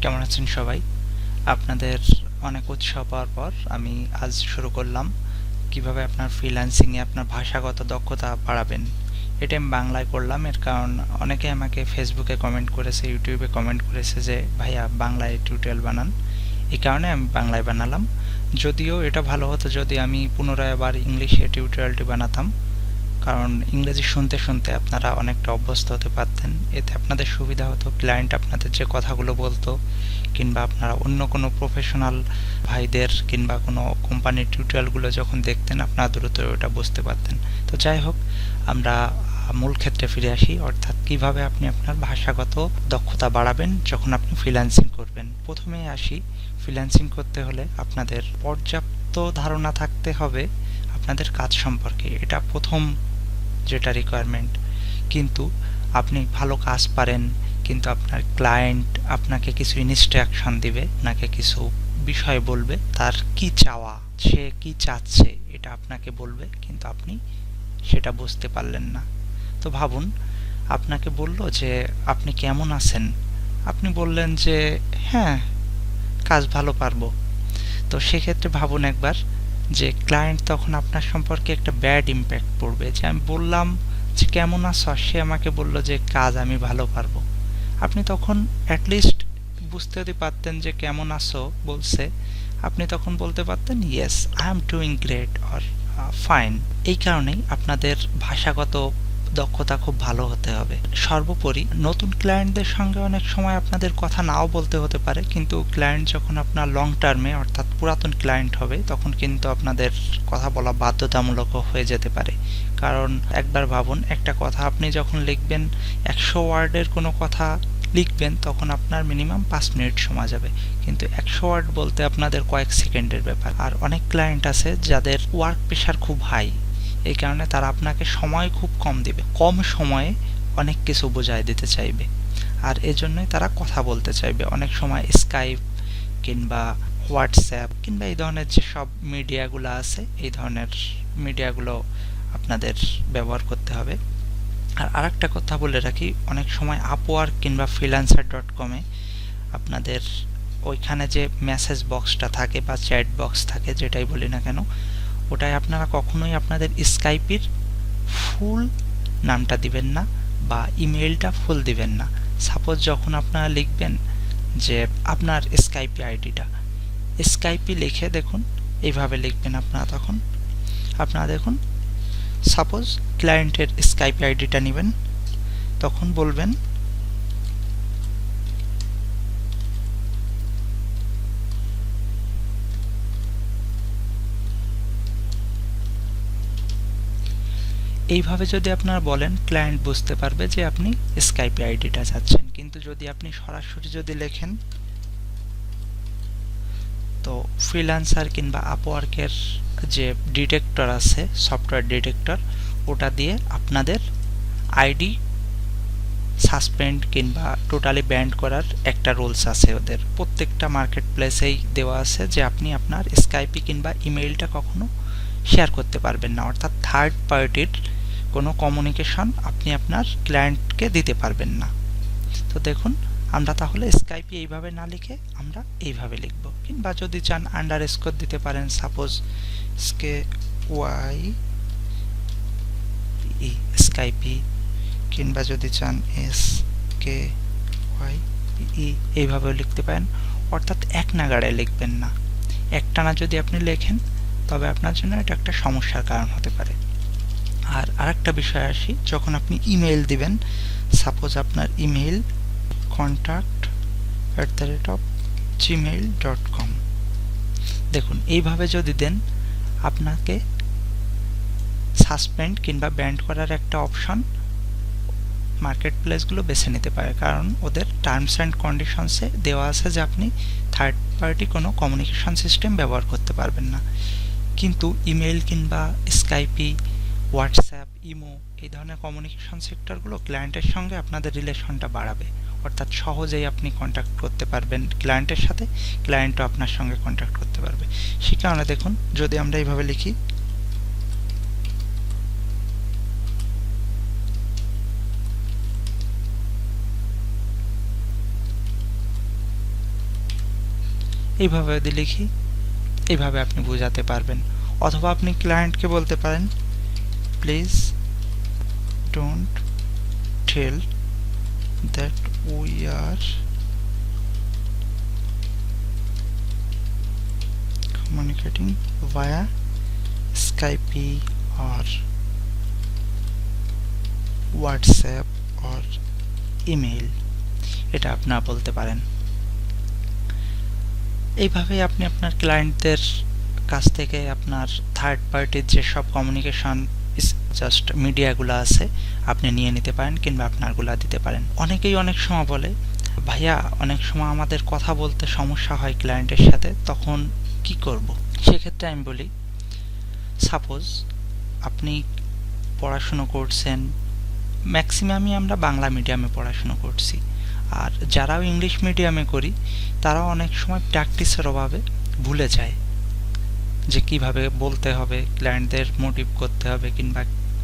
কেমন আছেন সবাই? আপনাদের অনেক উৎসাহ পাওয়ার পর আমি আজ শুরু করলাম কীভাবে আপনার ফ্রিল্যান্সিংয়ে আপনার ভাষাগত দক্ষতা বাড়াবেন। এটা আমি বাংলায় করলাম, এর কারণ অনেকে আমাকে ফেসবুকে কমেন্ট করেছে ইউটিউবে কমেন্ট করেছে যে, ভাইয়া, বাংলায় টিউটোরিয়াল বানান। এই কারণে আমি বাংলায় বানালাম। যদিও এটা ভালো হতো যদি আমি পুনরায় আবার ইংলিশে টিউটোরিয়ালটি বানাতাম। কারণ ইংরেজি শুনতে শুনতে আপনারা অনেকটা অভ্যস্ত হতে পারতেন। এতে আপনাদের সুবিধা হতো ক্লায়েন্ট আপনাদের যে কথাগুলো বলতো, কিংবা আপনারা অন্য কোনো প্রফেশনাল ভাইদের কিংবা কোনো কোম্পানির টিউটোরিয়ালগুলো যখন দেখতেন, আপনারা দ্রুত ওটা বুঝতে পারতেন। তো যাই হোক, আমরা মূল ক্ষেত্রে ফিরে আসি। অর্থাৎ কীভাবে আপনি আপনার ভাষাগত দক্ষতা বাড়াবেন যখন আপনি ফ্রিল্যান্সিং করবেন। প্রথমে আসি ফ্রিল্যান্সিং করতে হলে আপনাদের পর্যাপ্ত ধারণা থাকতে হবে আপনাদের কাজ সম্পর্কে। এটা প্রথম যেটা রিকোয়ারমেন্ট কিন্তু আপনি ভালো কাজ পারেন, কিন্তু আপনার ক্লায়েন্ট আপনাকে কিছু ইনস্ট্রাকশন দিবে আপনাকে কিছু বিষয় বলবে, তার কি চাওয়া, সে কি চাচ্ছে, এটা আপনাকে বলবে, কিন্তু আপনি সেটা বুঝতে পারলেন না। তো ভাবুন, আপনাকে বলল যে, আপনি কেমন আছেন? আপনি বললেন যে হ্যাঁ কাজ ভালো পারব। তো সেক্ষেত্রে ভাবুন একবার যে ক্লায়েন্ট তখন আপনার সম্পর্কে একটা ব্যাড ইম্প্যাক্ট পড়বে। যে আমি বললাম যে, কেমন আছো? সে আমাকে বলল যে, কাজ আমি ভালো পারব। আপনি তখন অ্যাটলিস্ট বুঝতে যদি পারতেন যে, কেমন আছো? বলছে। আপনি তখন বলতে পারতেন yes I am doing great or fine এই কারণেই আপনাদের ভাষাগত দক্ষতা খুব ভালো হতে হবে। সর্বোপরি নতুন ক্লায়েন্টদের সঙ্গে অনেক সময় আপনাদের কথা নাও বলতে হতে পারে, কিন্তু ক্লায়েন্ট যখন আপনার লং টার্মে অর্থাৎ পুরাতন ক্লায়েন্ট হবে, তখন কিন্তু আপনাদের কথা বলা বাধ্যতামূলক হয়ে যেতে পারে। কারণ একবার ভাবুন, একটা কথা আপনি যখন লিখবেন, একশো ওয়ার্ডের কোনো কথা লিখবেন, তখন আপনার মিনিমাম পাঁচ মিনিট সময় যাবে। কিন্তু একশো ওয়ার্ড বলতে আপনাদের কয়েক সেকেন্ডের ব্যাপার। আর অনেক ক্লায়েন্ট আছে যাদের ওয়ার্ক প্রেশার খুব হাই এই কারণে তারা আপনাকে সময় খুব কম দেবে। কম সময়ে অনেক কিছু বোঝায় দিতে চাইবে। আর এজন্যই তারা কথা বলতে চাইবে। অনেক সময় স্কাইপ কিংবা হোয়াটসঅ্যাপ কিংবা এই ধরনের যে সব মিডিয়াগুলো আছে, এই ধরনের মিডিয়াগুলো আপনাদের ব্যবহার করতে হবে। আর আরেকটা কথা বলে রাখি, অনেক সময় আপওয়ার্ক কিংবা ফ্রিল্যান্সার ডট কমে আপনাদের ওইখানে যে মেসেজ বক্সটা থাকে বা চ্যাট বক্স থাকে, যেটাই বলি না কেন ওটায় আপনারা কখনোই আপনাদের স্কাইপির ফুল নামটা দিবেন না বা ইমেলটা ফুল দিবেন না। সাপোজ যখন আপনারা লিখবেন যে আপনার স্কাইপি আইডিটা, স্কাইপি লিখে দেখুন, এইভাবে লিখবেন আপনারা তখন। আপনারা দেখুন, সাপোজ ক্লায়েন্টের স্কাইপি আইডিটা নেবেন, তখন বলবেন এইভাবে যদি আপনারা বলেন ক্লায়েন্ট বুঝতে পারবে যে আপনি স্কাইপি আইডিটা চাচ্ছেন। কিন্তু যদি আপনি সরাসরি যদি লেখেন, তো ফ্রিল্যান্সার কিংবা আপওয়ার্কের যে ডিটেক্টর আছে সফটওয়্যার ডিটেক্টর ওটা দিয়ে আপনাদের আইডি সাসপেন্ড কিংবা টোটালি ব্যান্ড করার একটা রুলস আছে ওদের। প্রত্যেকটা মার্কেট প্লেসেই দেওয়া আছে যে আপনি আপনার স্কাইপি কিংবা ইমেইলটা কখনো শেয়ার করতে পারবেন না। অর্থাৎ থার্ড পার্টির কোনো কমিউনিকেশন আপনি আপনার ক্লায়েন্টকে দিতে পারবেন না। তো দেখুন, আমরা তাহলে স্কাইপি এইভাবে না লিখে আমরা এইভাবে লিখব। কিংবা যদি চান আন্ডার স্কোর দিতে পারেন সাপোজ স্কে ওয়াই ই স্কাইপি কিংবা যদি চান এস কে ওয়াই ই এইভাবেও লিখতে পারেন। অর্থাৎ এক নাগাড়ে লিখবেন না। একটানা যদি আপনি লেখেন, তবে আপনার জন্য এটা একটা সমস্যার কারণ হতে পারে। আর আরেকটা বিষয় আসি, যখন আপনি ইমেল দিবেন সাপোজ আপনার email contact at the rate of Gmail dot com দেখুন, এইভাবে যদি দেন, আপনাকে সাসপেন্ড কিংবা ব্যান্ড করার একটা অপশন মার্কেট প্লেসগুলো বেছে নিতে পারে। কারণ ওদের টার্মস অ্যান্ড কন্ডিশনসে দেওয়া আছে যে আপনি থার্ড পার্টি কোনো কমিউনিকেশন সিস্টেম ব্যবহার করতে পারবেন না। কিন্তু ইমেল কিংবা স্কাইপি হোয়াটসঅ্যাপ ইমো এই ধরনের কমিউনিকেশন সেক্টরগুলো ক্লায়েন্টের সঙ্গে আপনাদের রিলেশনটা বাড়াবে। অর্থাৎ সহজেই আপনি কন্ট্যাক্ট করতে পারবেন ক্লায়েন্টের সাথে ক্লায়েন্টও আপনার সঙ্গে কন্ট্যাক্ট করতে পারবে। সে কারণে দেখুন, যদি আমরা এইভাবে লিখি, এইভাবে যদি লিখি, এইভাবে আপনি বোঝাতে পারবেন। অথবা আপনি ক্লায়েন্টকে বলতে পারেন please don't tell that we are communicating via Skype or WhatsApp or email এটা আপনারা বলতে পারেন। এইভাবে আপনি আপনার ক্লায়েন্টদের কাছ থেকে আপনার থার্ড পার্টির যেসব কমিউনিকেশন জাস্ট মিডিয়াগুলো আছে, আপনি নিয়ে নিতে পারেন কিংবা আপনারগুলা দিতে পারেন। অনেকেই অনেক সময় বলে, ভাইয়া, অনেক সময় আমাদের কথা বলতে সমস্যা হয় ক্লায়েন্টের সাথে, তখন কি করব? সেক্ষেত্রে আমি বলি সাপোজ আপনি পড়াশুনো করছেন ম্যাক্সিমামই আমরা বাংলা মিডিয়ামে পড়াশুনো করছি। আর যারাও ইংলিশ মিডিয়ামে করি, তারাও অনেক সময় প্র্যাকটিসের অভাবে ভুলে যায়। যে কীভাবে বলতে হবে ক্লায়েন্টদের মোটিভ করতে হবে কিংবা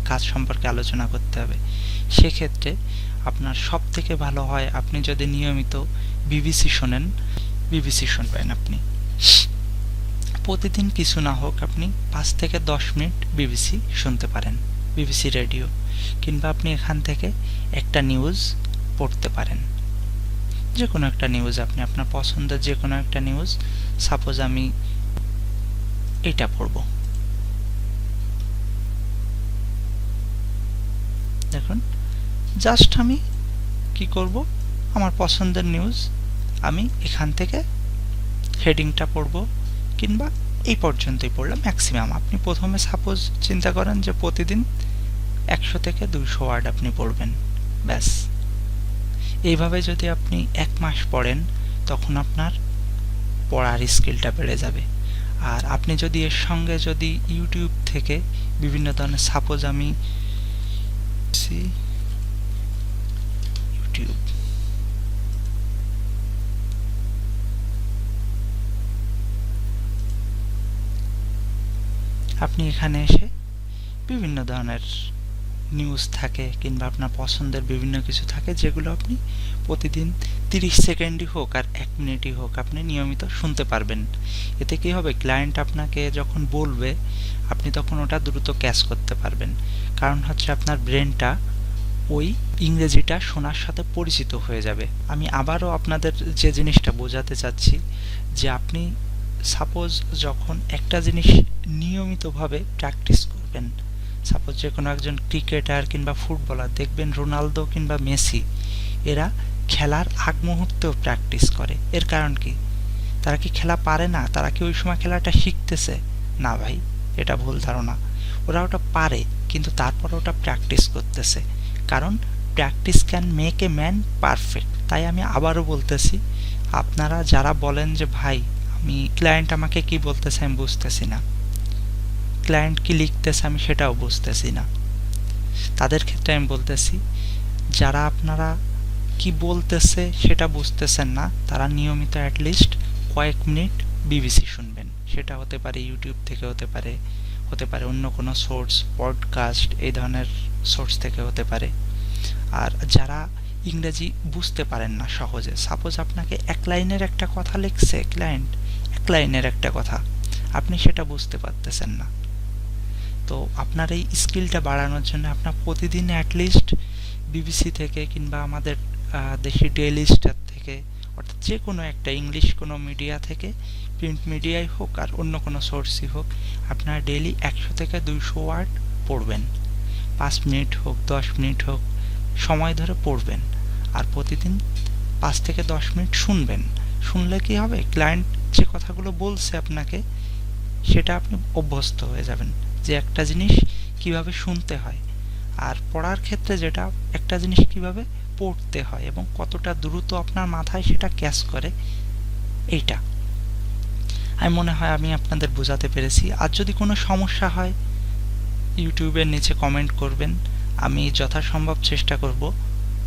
কাজ সম্পর্কে আলোচনা করতে হবে, সেক্ষেত্রে আপনার সব থেকে ভালো হয় আপনি যদি নিয়মিত বিবিসি শোনেন বিবিসি শুনবেন আপনি। প্রতিদিন কিছু না হোক আপনি পাঁচ থেকে দশ মিনিট বিবিসি শুনতে পারেন বিবিসি রেডিও কিংবা আপনি এখান থেকে একটা নিউজ পড়তে পারেন। যে কোনো একটা নিউজ আপনি, আপনার পছন্দের যে কোনো একটা নিউজ সাপোজ আমি এটা পড়ব। দেখুন জাস্ট আমি কি করব? আমার পছন্দের নিউজ আমি এখান থেকে হেডিংটা পড়ব, কিংবা এই পর্যন্তই পড়লাম ম্যাক্সিমাম আপনি প্রথমে সাপোজ চিন্তা করেন যে প্রতিদিন একশো থেকে দুইশো ওয়ার্ড আপনি পড়বেন, ব্যাস। এইভাবে যদি আপনি এক মাস পড়েন, তখন আপনার পড়ার স্কিলটা বেড়ে যাবে। আর আপনি যদি এর সঙ্গে যদি ইউটিউব থেকে বিভিন্ন ধরনের সাপোজ আমি ইউটিউব। আপনি এখানে এসে বিভিন্ন ধরনের নিউজ থাকে কিংবা আপনার পছন্দের বিভিন্ন কিছু থাকে, যেগুলো আপনি প্রতিদিন তিরিশ সেকেন্ডই হোক আর এক মিনিটই হোক আপনি নিয়মিত শুনতে পারবেন। এতে কী হবে? ক্লায়েন্ট আপনাকে যখন বলবে, আপনি তখন ওটা দ্রুত ক্যাচ করতে পারবেন। কারণ হচ্ছে আপনার ব্রেনটা ওই ইংরেজিটা শোনার সাথে পরিচিত হয়ে যাবে। আমি আবারও আপনাদের যে জিনিসটা বোঝাতে চাচ্ছি, যে আপনি সাপোজ যখন একটা জিনিস নিয়মিতভাবে প্র্যাকটিস করবেন সাপোজ যে কোনো একজন ক্রিকেটার কিংবা ফুটবলার, দেখবেন রোনালদো কিংবা মেসি, এরা খেলার আগ মুহূর্তেও প্র্যাকটিস করে। এর কারণ কি? তারা কি খেলা পারে না? তারা কি ওই সময় খেলাটা শিখতেছে? না ভাই, এটা ভুল ধারণা। ওরা ওটা পারে, কিন্তু তারপর ওটা প্র্যাকটিস করতেছে। কারণ practice can make a man perfect তাই আমি আবারও বলতেছি, আপনারা যারা বলেন যে, ভাই, আমি ক্লায়েন্ট আমাকে কি বলতেছে আমি বুঝতেছি না। ক্লায়েন্ট কি লিখতেছে আমি সেটাও বুঝতেছি না। তাদের ক্ষেত্রে আমি বলতেছি, যারা আপনারা কি বলতেছে সেটা বুঝতেছেন না, তারা নিয়মিত অ্যাটলিস্ট কয়েক মিনিট বিবিসি শুনবেন। সেটা হতে পারে ইউটিউব থেকে হতে পারে হতে পারে অন্য কোনো সোর্স পডকাস্ট এই ধরনের সোর্স থেকে হতে পারে। আর যারা ইংরেজি বুঝতে পারেন না সহজে সাপোজ আপনাকে এক লাইনের একটা কথা লিখছে ক্লায়েন্ট এক লাইনের একটা কথা, আপনি সেটা বুঝতে পারতেছেন না। তো আপনার এই স্কিলটা বাড়ানোর জন্য আপনার প্রতিদিন অ্যাটলিস্ট বিবিসি থেকে কিংবা আমাদের দেশি ডেইলি স্টার থেকে, অর্থাৎ যে কোনো একটা ইংলিশ কোনো মিডিয়া থেকে প্রিন্ট মিডিয়াই হোক আর অন্য কোনো সোর্সই হোক, আপনার ডেইলি একশো থেকে দুইশো ওয়ার্ড পড়বেন। পাঁচ মিনিট হোক, দশ মিনিট হোক, সময় ধরে পড়বেন। আর প্রতিদিন পাঁচ থেকে দশ মিনিট শুনবেন। শুনলে কি হবে? ক্লায়েন্ট যে কথাগুলো বলছে আপনাকে, সেটা আপনি অভ্যস্ত হয়ে যাবেন। যে একটা জিনিস কীভাবে শুনতে হয় আর পড়ার ক্ষেত্রে যেটা, একটা জিনিস কীভাবে পড়তে হয় এবং কতটা দ্রুত আপনার মাথায় সেটা ক্যাচ করে, এইটা। আমি মনে হয় আমি আপনাদের বোঝাতে পেরেছি। আর যদি কোনো সমস্যা হয়, ইউটিউবের নিচে কমেন্ট করবেন। আমি যথাসম্ভব চেষ্টা করব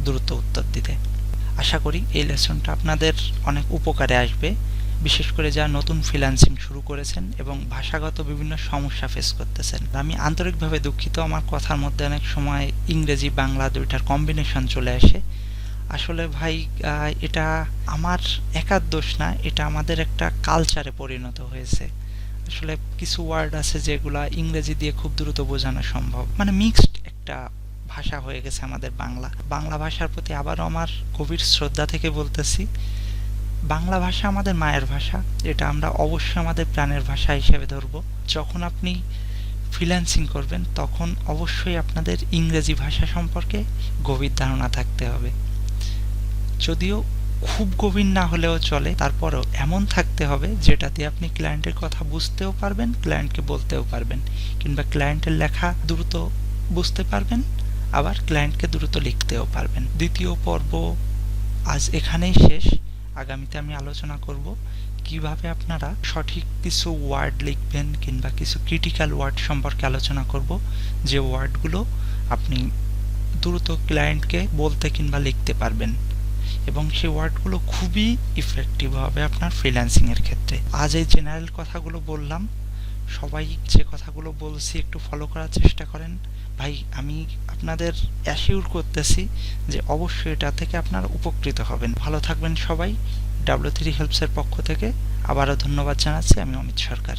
দ্রুত উত্তর দিতে। আশা করি এই লেসনটা আপনাদের অনেক উপকারে আসবে। বিশেষ করে যারা নতুন ফ্রিল্যান্সিং শুরু করেছেন এবং ভাষাগত বিভিন্ন সমস্যা ফেস করতেছেন। আমি আন্তরিকভাবে দুঃখিত, আমার কথার মধ্যে অনেক সময় ইংরেজি, বাংলা দুইটার কম্বিনেশন চলে আসে। আসলে ভাই এটা আমার একার দোষ না, এটা আমাদের একটা কালচারে পরিণত হয়েছে। আসলে কিছু ওয়ার্ড আছে যেগুলা ইংরেজি দিয়ে খুব দ্রুত বোঝানো সম্ভব। মানে মিক্সড একটা ভাষা হয়ে গেছে আমাদের বাংলা। বাংলা ভাষার প্রতি আবারও আমার গভীর শ্রদ্ধা থেকে বলতেছি। বাংলা ভাষা আমাদের মায়ের ভাষা, এটা আমরা অবশ্যই আমাদের প্রাণের ভাষা হিসেবে ধরব। যখন আপনি ফ্রিল্যান্সিং করবেন, তখন অবশ্যই আপনাদের ইংরেজি ভাষা সম্পর্কে গভীর ধারণা থাকতে হবে। যদিও খুব গভীর না হলেও চলে, তারপরেও এমন থাকতে হবে যেটা দিয়ে আপনি ক্লায়েন্টের কথা বুঝতেও পারবেন ক্লায়েন্টকে বলতেও পারবেন। কিংবা ক্লায়েন্টের লেখা দ্রুত বুঝতে পারবেন, আবার ক্লায়েন্টকে দ্রুত লিখতেও পারবেন। দ্বিতীয় পর্ব আজ এখানেই শেষ। আগামীতে আমি আলোচনা করব কীভাবে আপনারা সঠিক কিছু ওয়ার্ড লিখবেন কিংবা কিছু ক্রিটিক্যাল ওয়ার্ড সম্পর্কে আলোচনা করব। যে ওয়ার্ডগুলো আপনি দ্রুত ক্লায়েন্টকে বলতে কিংবা লিখতে পারবেন এবং সেই ওয়ার্ডগুলো খুবই ইফেক্টিভ হবে আপনার ফ্রিল্যান্সিংয়ের ক্ষেত্রে। আজ এই জেনারেল কথাগুলো বললাম। সবাই যে কথাগুলো বলছি একটু ফলো করার চেষ্টা করেন। ভাই, আমি আপনাদের অ্যাসিউর করতেছি যে অবশ্যই এটা থেকে আপনারা উপকৃত হবেন। ভালো থাকবেন সবাই। ডাব্লিউ থ্রি হেল্পসের পক্ষ থেকে আবারও ধন্যবাদ জানাচ্ছি। আমি অমিত সরকার।